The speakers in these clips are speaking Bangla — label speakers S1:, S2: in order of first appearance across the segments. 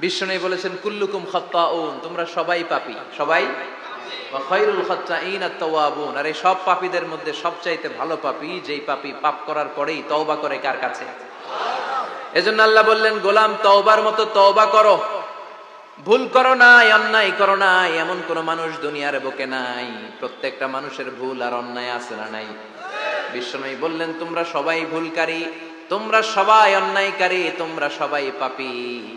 S1: বিষ্ণু বলেছেন, কুল্লুকুম খত্তাউন তোমরা সবাই পাপী। সবাই? ওয়া খায়রুল খাত্তাইন আর এই সব পাপীদের মধ্যে সবচাইতে ভালো যেই পাপ করার পরেই তওবা করে কার কাছে? এজন্য আল্লাহ বললেন, গোলাম, তওবার মতো তওবা করো। ভুল করো নাই, অন্যায় করো নাই, এমন কোন মানুষ দুনিয়ার বুকে নাই। প্রত্যেকটা মানুষের ভুল আর অন্যায় আছে না নাই? বিশ্বনবী বললেন, তোমরা সবাই ভুলকারী, তোমরা সবাই অন্যায়কারী, তোমরা সবাই পাপী।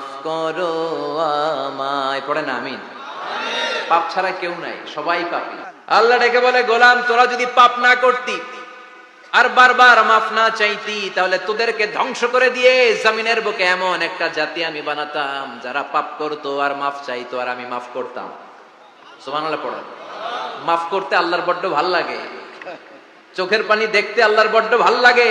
S1: মাফ করো আমায়। আমিন। পাপ ছাড়া কেউ নাই, সবাই পাপি। আল্লাহ ডেকে বলে, গোলাম, তোরা যদি পাপ না করতি আর বারবার মাফ না চাইতি, তাহলে তোদেরকে ধ্বংস করে দিয়ে জমিনের বুকে এমন একটা জাতি আমি বানাতাম, যারা পাপ করতো আর মাফ চাইতো আর আমি মাফ করতাম। সুবহানাল্লাহ পড়া মাফ করতে আল্লাহর বড্ড ভালো লাগে। চোখের পানি দেখতে আল্লাহর বড্ড ভালো লাগে।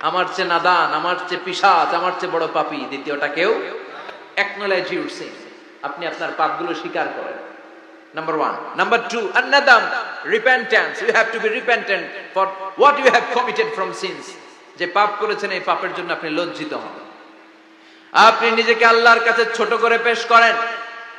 S1: আমার চেয়ে নাদান আমার চেয়ে পিসাচ আমার চেয়ে বড় পাপী দ্বিতীয়টা কেউ ইউর সিন আপনি আপনার পাপগুলো স্বীকার করেন Number one. Number two, annadam, repentance. You have to be repentant for what you have committed from sins. যে পাপ করেছেন এই পাপের জন্য আপনি লজ্জিত হন আপনি নিজেকে আল্লাহর কাছে ছোট করে পেশ করেন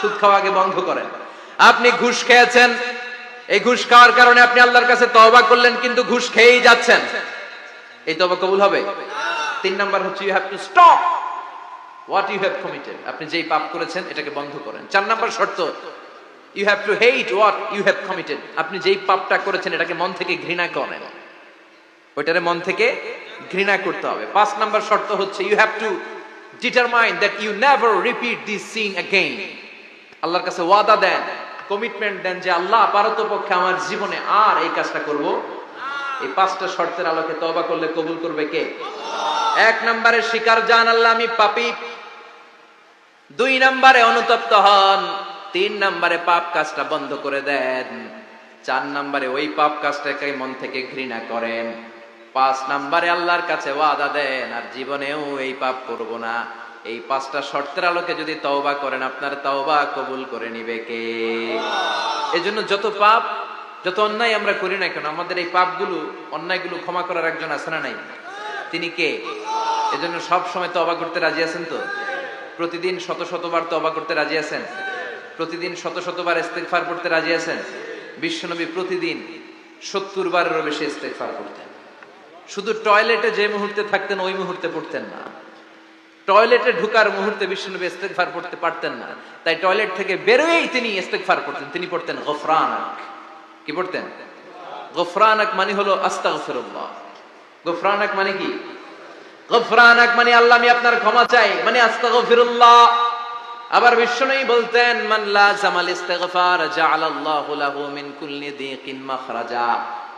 S1: সুদ খাওয়া আগে বন্ধ করেন। আপনি ঘুষ খেয়েছেন, এই ঘুষ খাওয়ার কারণে আপনি আল্লাহর কাছে তবা করলেন, কিন্তু ঘুষ খেয়েই যাচ্ছেন। এই তবা কবুল হবে? তিন নাম্বার হচ্ছে you have to stop what you have committed আপনি যেই পাপ করেছেন, এটাকে বন্ধ করেন। চার নাম্বার শর্ত you have to hate what you have committed আপনি যেই পাপটা করেছেন, এটাকে মন থেকে ঘৃণা করেন। ওইটারে মন থেকে ঘৃণা করতে হবে। পাঁচ নাম্বার শর্ত হচ্ছে you have to determine that you never repeat this sin again আল্লাহর কাছে ওয়াদা দেন কমিটমেন্ট দেন যে আল্লাহ পারতপক্ষে আমার জীবনে আর এই কাজটা করব। এই পাঁচটা শর্তের আলোকে তবা করলে কবুল করবে কে? এক নম্বরে স্বীকার জান আল্লাহ আমি পাপি। দুই নম্বরে অনুতপ্ত হন, তিন নম্বরে পাপ কাজটা বন্ধ করে দেন। চার নম্বরে ওই পাপ কাজটাকে মন থেকে ঘৃণা করেন। পাঁচ নম্বরে আল্লাহর কাছে ওয়াদা দেন, আর জীবনেও এই পাপ করব না। এই পাঁচটা শর্তের আলোকে যদি তওবা করেন, আপনার তওবা কবুল করে নিবে কে? এজন্য যত পাপ, যত অন্যায় আমরা করি না কেন, আমাদের এই পাপগুলো, অন্যায়গুলো ক্ষমা করার একজন আছে না নাই? তিনি কে? এজন্য সব সময় তওবা করতে রাজি আছেন তো? প্রতিদিন শত শতবার তবা করতে রাজি আছেন? প্রতিদিন শত শতবার ইস্তেগফার করতে রাজি আছেন? বিশ্বনবী প্রতিদিন সত্তর বারেরও বেশি ইস্তেগফার করতেন। শুধু টয়লেটে যে মুহূর্তে থাকতেন, ওই মুহূর্তে পড়তেন না। টয়লেটে ঢুকার মুহূর্তে বিশ্বনবী ইস্তেগফার পড়তে পারতেন না। তাই টয়লেট থেকে বেরোয়েই তিনি ইস্তেগফার করতেন। তিনি পড়তেন, গফরানাক। কি পড়তেন? গফরানাক মানে হলো আস্তাগফিরুল্লাহ। গফরানাক মানে কি? গফরানাক মানে আল্লাহ, আমি আপনার ক্ষমা চাই। মানে আস্তাগফিরুল্লাহ। আবার বিষ্ণুই বলতেন, মান লাজামাল ইস্তিগফার জাআলাল্লাহু লাহু মিন কুল্লি দিকিন মাখরাজা।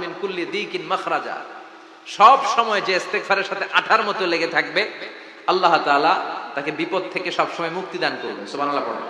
S1: মিন কুল্লি সব সময় যে ইস্তেকফারের সাথে আঠার মতো লেগে থাকবে, আল্লাহ তাকে বিপদ থেকে সবসময় মুক্তি দান করবেন। সুবহানাল্লাহ পড়েন।